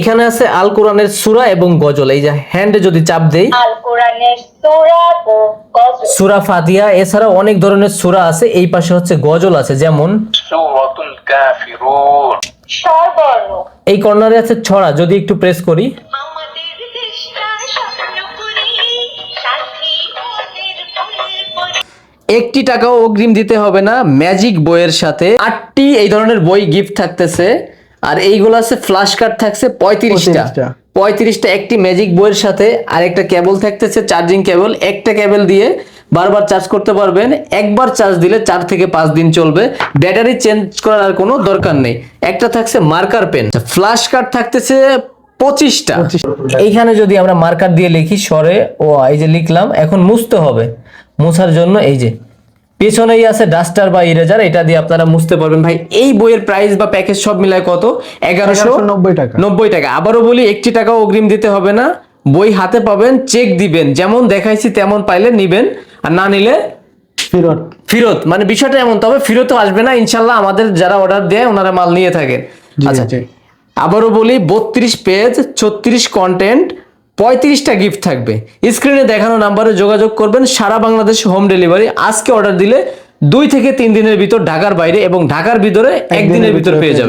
এইখানে আছে আল কোরআনের সুরা এবং গজল। এই যে হ্যান্ডে যদি চাপ দেই। আল কোরআনের সূরা গজল। সূরা ফাতিহা এছাড়া অনেক ধরনের সুরা আছে এই পাশে হচ্ছে গজল আছে যেমন সুরাতুল কাফিরুন। স্বরবর্ণ এই কর্নারে আছে ছড়া যদি একটু প্রেস করি। একটি টাকাও অগ্রিম দিতে হবে না ম্যাজিক বইয়ের সাথে আটটি এই ধরনের বই গিফট থাকতেছে। আর এইগুলো আছে ফ্ল্যাশ কার্ড থাকছে পঁয়ত্রিশটা। 35টা। পঁয়ত্রিশটা একটি ম্যাজিক বইয়ের সাথে আর একটা কেবল থাকতেছে চার্জিং কেবল একটা কেবল দিয়ে বারবার চার্জ করতে পারবেন। একবার চার্জ দিলে চার থেকে পাঁচ দিন চলবে। ব্যাটারি চেঞ্জ করার আর কোনো দরকার নেই। একটা থাকছে মার্কার পেন ফ্ল্যাশ কার্ড থাকতেছে পঁচিশটা। এইখানে যদি আমরা মার্কার দিয়ে লিখি সরে ও এই যে লিখলাম এখন মুছতে হবে। মুছার জন্য এই যে পেছনেই আছে ডাস্টার বা ইরেজার এটা দিয়ে আপনারা মুছতে পারবেন। ভাই এই বইয়ের প্রাইস বা প্যাকেজ সব মিলায় কত? এগারোশো নব্বই টাকা। নব্বই টাকা। আবারও বলি একটি টাকাও অগ্রিম দিতে হবে না। বই হাতে পাবেন চেক দিবেন। যেমন দেখাইছি তেমন পাইলে নিবেন। আর না নিলে ফিরত। ফেরত। মানে বিষয়টা এমন তবে ফেরতও আসবে না। ইনশাল্লাহ আমাদের যারা অর্ডার দেয় ওনারা মাল নিয়ে থাকেন। আচ্ছা। আবারও বলি বত্রিশ পেজ ছত্রিশ কন্টেন্ট পঁয়ত্রিশটা গিফট থাকবে। স্ক্রিনে দেখানো নাম্বারে যোগাযোগ করবেন সারা বাংলাদেশ হোম ডেলিভারি আজকে অর্ডার দিলে দুই থেকে তিন দিনের ভিতর ঢাকার বাইরে এবং ঢাকার ভিতরে একদিনের ভিতর পেয়ে যাবেন।